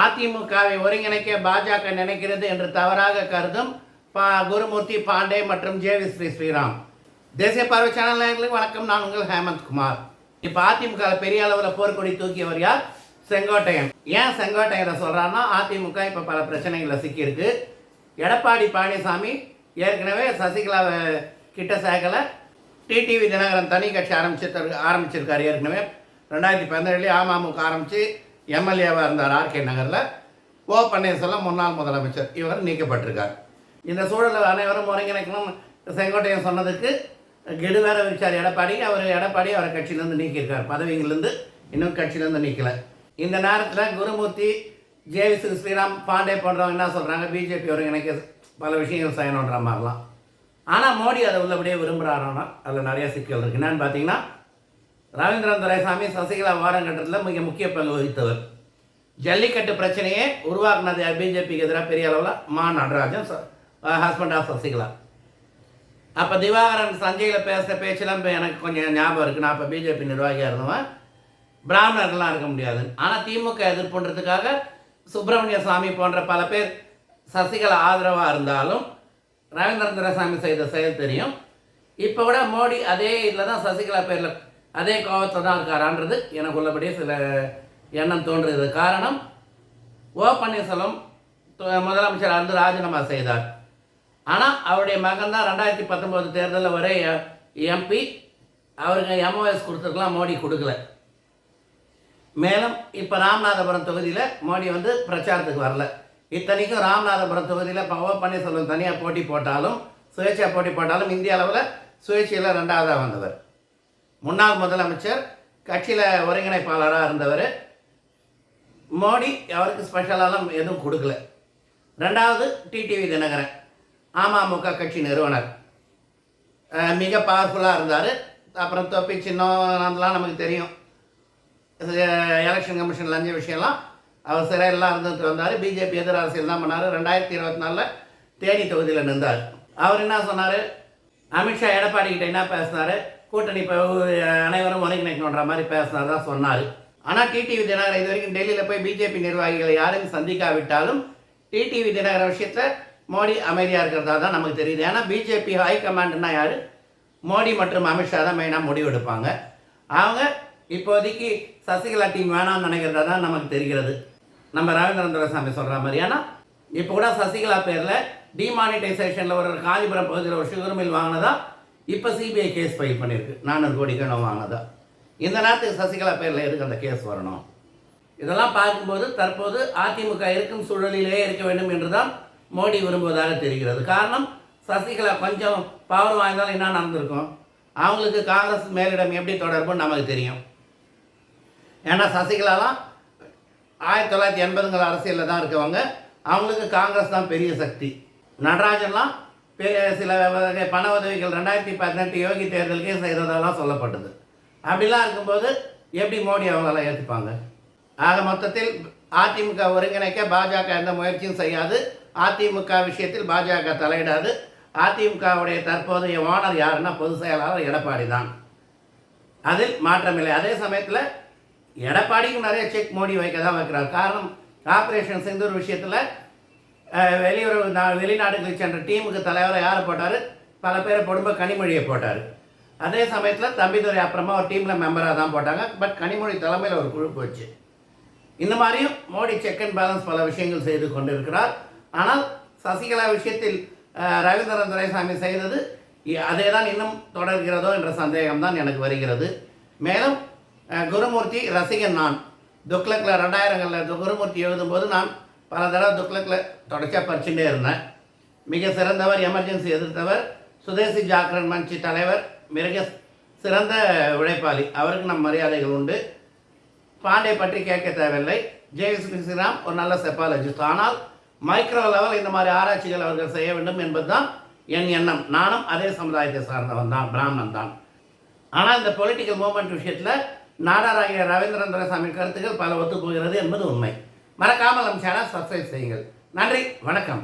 அதிமுகவை ஒருங்கிணைக்க பாஜக நினைக்கிறது என்று தவறாக கருதும் பா குருமூர்த்தி பாண்டே மற்றும் ஜேவி ஸ்ரீ ஸ்ரீராம். தேசிய பார்வை சேனல் வணக்கம். நான் உங்கள் ஹேமந்த் குமார். இப்போ அதிமுக பெரிய அளவில் போர்க்கொடி தூக்கியவர் யார்? செங்கோட்டையன். ஏன் செங்கோட்டையனை சொல்கிறான்னா அதிமுக இப்போ பல பிரச்சனைகளில் சிக்கியிருக்கு. எடப்பாடி பழனிசாமி ஏற்கனவே சசிகலாவை கிட்ட சேகலை டிடிவி தினகரன் தனி கட்சி ஆரம்பிச்சு ஆரம்பிச்சிருக்காரு ஏற்கனவே. ரெண்டாயிரத்தி பதினேழுலேயே அமமுக ஆரம்பித்து எம்எல்ஏவாக இருந்தார் ஆர்கே நகரில் ஓ பன்னீர்செல்வம் முன்னாள் முதலமைச்சர். இவர் நீக்கப்பட்டிருக்கார். இந்த சூழலில் அனைவரும் ஒருங்கிணைக்கணும். செங்கோட்டையன் சொன்னதுக்கு கெடுவேற விரிச்சார். எடப்பாடி அவர் எடப்பாடி அவரை கட்சியிலேருந்து நீக்கியிருக்கார். பதவிங்கிலேருந்து இன்னும் கட்சியிலேருந்து நீக்கலை. இந்த நேரத்தில் குருமூர்த்தி ஜேவி ஸ்ரீராம் பாண்டே போன்றவங்க என்ன சொல்கிறாங்க பிஜேபி ஒருங்கிணைக்க பல விஷயங்கள் செய்யணுன்ற மாதிரிலாம். ஆனால் மோடி அதை உள்ளபடியே விரும்புகிறாரோன்னா அதில் நிறைய சிக்கல் இருக்குது என்னன்னு பார்த்தீங்கன்னா ரவீந்திரன் துரைசாமி சசிகலா வாரங்கட்டத்தில் மிக முக்கிய பங்கு வகித்தவர். ஜல்லிக்கட்டு பிரச்சனையே உருவாக்குனது பிஜேபிக்கு எதிராக பெரிய அளவில் மா நடராஜன் ஹஸ்பண்ட் ஆஃப் சசிகலா. அப்போ திவாகரன் சஞ்சயில் பேசுகிற பேச்செல்லாம் இப்போ எனக்கு கொஞ்சம் ஞாபகம் இருக்குது நான் அப்போ பிஜேபி நிர்வாகியாக இருந்தவன். பிராமணர்கள்லாம் இருக்க முடியாது ஆனால் திமுக எதிர்ப்புன்றதுக்காக சுப்பிரமணிய சுவாமி போன்ற பல பேர் சசிகலா ஆதரவாக இருந்தாலும் ரவீந்திரன் துரைசாமி செய்த செயல் தெரியும். இப்போ விட மோடி அதே இதில் தான் சசிகலா பேரில் அதே கோபத்தில் தான் இருக்காரான்றது எனக்கு உள்ளபடியே சில எண்ணம் தோன்றுகிறது காரணம் ஓ பன்னீர்செல்வம் முதலமைச்சர் வந்து ராஜினாமா செய்தார். ஆனால் அவருடைய மகன் தான் ரெண்டாயிரத்தி பத்தொம்போது தேர்தலில் ஒரே எம்பி அவருக்கு எம்ஓஎஸ் கொடுத்துருக்கலாம் மோடி கொடுக்கல. மேலும் இப்போ ராமநாதபுரம் தொகுதியில் மோடி வந்து பிரச்சாரத்துக்கு வரல. இத்தனைக்கும் ராமநாதபுரம் தொகுதியில் இப்போ ஓ பன்னீர்செல்வம் தனியாக போட்டி போட்டாலும் சுயேட்சை போட்டி போட்டாலும் இந்திய அளவில் சுயேட்சையில் ரெண்டாவதாக வந்தவர். முன்னாள் முதலமைச்சர் கட்சியில் ஒருங்கிணைப்பாளராக இருந்தவர். மோடி அவருக்கு ஸ்பெஷலாலாம் எதுவும் கொடுக்கல. ரெண்டாவது டிடிவி தினகரன் அமமுக கட்சி நிறுவனர். மிக பவர்ஃபுல்லாக இருந்தார். அப்புறம் தொப்பி சின்னம் அதெல்லாம் நமக்கு தெரியும். எலெக்ஷன் கமிஷன் லஞ்ச விஷயம்லாம். அவர் சிறையெல்லாம் இருந்துட்டு வந்தார். பிஜேபி எதிர் அரசியல் தான் பண்ணார். ரெண்டாயிரத்தி இருபத்தி நாலில் தேனி தொகுதியில் நின்றார். அவர் என்ன சொன்னார்? அமித்ஷா எடப்பாடி கிட்ட என்ன பேசினார்? கூட்டணி இப்போ அனைவரும் ஒருங்கிணைக்கணுன்ற மாதிரி பேசினார் தான் சொன்னார். ஆனால் டிடிவி தினகரன் இது வரைக்கும் டெல்லியில் போய் பிஜேபி நிர்வாகிகளை யாரையும் சந்திக்காவிட்டாலும் டிடிவி தினகர விஷயத்தில் மோடி அமைதியாக இருக்கிறதா தான் நமக்கு தெரியுது. ஏன்னா பிஜேபி ஹைகமாண்டுனா யார்? மோடி மற்றும் அமித்ஷா தான் மெயினாக முடிவு எடுப்பாங்க. அவங்க இப்போதைக்கு சசிகலா டீம் வேணாம்னு நினைக்கிறதா தான் நமக்கு தெரிகிறது. நம்ம ரவீந்திரன் துரசாமி சொல்கிற மாதிரி. ஏன்னா இப்போ கூட சசிகலா பேரில் டிமானிட்டைசேஷனில் ஒரு காஞ்சிபுரம் பகுதியில் ஒரு சுகர் மில் வாங்கினதா? இப்போ சிபிஐ கேஸ் ஃபைல் பண்ணியிருக்கு நானூறு கோடி கணம் வாங்கினதா? இந்த நேரத்துக்கு சசிகலா பேரில் எதுக்கு அந்த கேஸ் வரணும்? இதெல்லாம் பார்க்கும்போது தற்போது அதிமுக இருக்கும் சூழலிலே இருக்க வேண்டும் என்று தான் மோடி விரும்புவதாக தெரிகிறது. காரணம் சசிகலா கொஞ்சம் பவர் வாய்ந்தாலும் என்ன நடந்திருக்கும்? அவங்களுக்கு காங்கிரஸ் மேலிடம் எப்படி தொடர்புன்னு நமக்கு தெரியும். ஏன்னா சசிகலாலாம் ஆயிரத்தி தொள்ளாயிரத்தி எண்பதுங்கிற அரசியலில் தான் இருக்கவங்க. அவங்களுக்கு காங்கிரஸ் தான் பெரிய சக்தி. நடராஜன்லாம் பெரிய சில பண உதவிகள் ரெண்டாயிரத்தி பதினெட்டு யோகி தேர்தலுக்கே செய்கிறதெல்லாம் சொல்லப்பட்டது. அப்படிலாம் இருக்கும்போது எப்படி மோடி அவங்களெல்லாம் ஏற்றுப்பாங்க ஆக மொத்தத்தில் அதிமுக ஒருங்கிணைக்க பாஜக எந்த முயற்சியும் செய்யாது. அதிமுக விஷயத்தில் பாஜக தலையிடாது. அதிமுகவுடைய தற்போதைய ஓனர் யாருன்னா பொதுச் செயலாளர் எடப்பாடி தான். அதில் மாற்றமில்லை அதே சமயத்தில் எடப்பாடிக்கும் நிறைய செக் மோடி வைக்க தான் வைக்கிறார். காரணம் ஆப்ரேஷன் செந்தூர் விஷயத்தில் வெளியுறவு நான் வெளிநாடுகளுக்கு சென்ற டீமுக்கு தலைவரை யாரை போட்டார்? பல பேரை போடும்போது கனிமொழியை போட்டார். அதே சமயத்தில் தம்பிதுரை அப்புறமா ஒரு டீமில் மெம்பராக தான் போட்டாங்க. பட் கனிமொழி தலைமையில் ஒரு குழு போச்சு. இந்த மாதிரியும் மோடி செக் அண்ட் பேலன்ஸ் பல விஷயங்கள் செய்து கொண்டிருக்கிறார். ஆனால் சசிகலா விஷயத்தில் ரவீந்திரன் துரைசாமி செய்தது அதே தான் இன்னும் தொடர்கிறதோ என்ற சந்தேகம் தான் எனக்கு வருகிறது. மேலும் குருமூர்த்தி ரசிகன் நான். துக்ளக்கில் ரெண்டாயிரங்களில் குருமூர்த்தி எழுதும்போது நான் பல தடவை துக்ளக்கில் தொடர்ச்சியாக படிச்சுட்டே இருந்தேன். மிக சிறந்தவர் எமர்ஜென்சி எதிர்த்தவர் சுதேசி ஜாக்ரன் மன்சி தலைவர் மிக சிறந்த உழைப்பாளி. அவருக்கு நம் மரியாதைகள் உண்டு. பாண்டே பற்றி கேட்க தேவையில்லை. ஜெயஸ்ரீ ஸ்ரீராம் ஒரு நல்ல செப்பாலஜிஸ்ட். ஆனால் மைக்ரோ லெவல் இந்த மாதிரி ஆராய்ச்சிகள் அவர்கள் செய்ய வேண்டும் என்பதுதான் என் எண்ணம். நானும் அதே சமுதாயத்தை சார்ந்தவன் தான் பிராமணன் தான். ஆனால் இந்த பொலிட்டிக்கல் மூமெண்ட் விஷயத்தில் நாடாராகிய ரவீந்திரன் துரைசாமி கருத்துக்கள் பல ஒத்துப்போகிறது என்பது உண்மை. மறக்காமல் நம் சேனல் சப்ஸ்கிரைப் செய்யுங்கள். நன்றி வணக்கம்.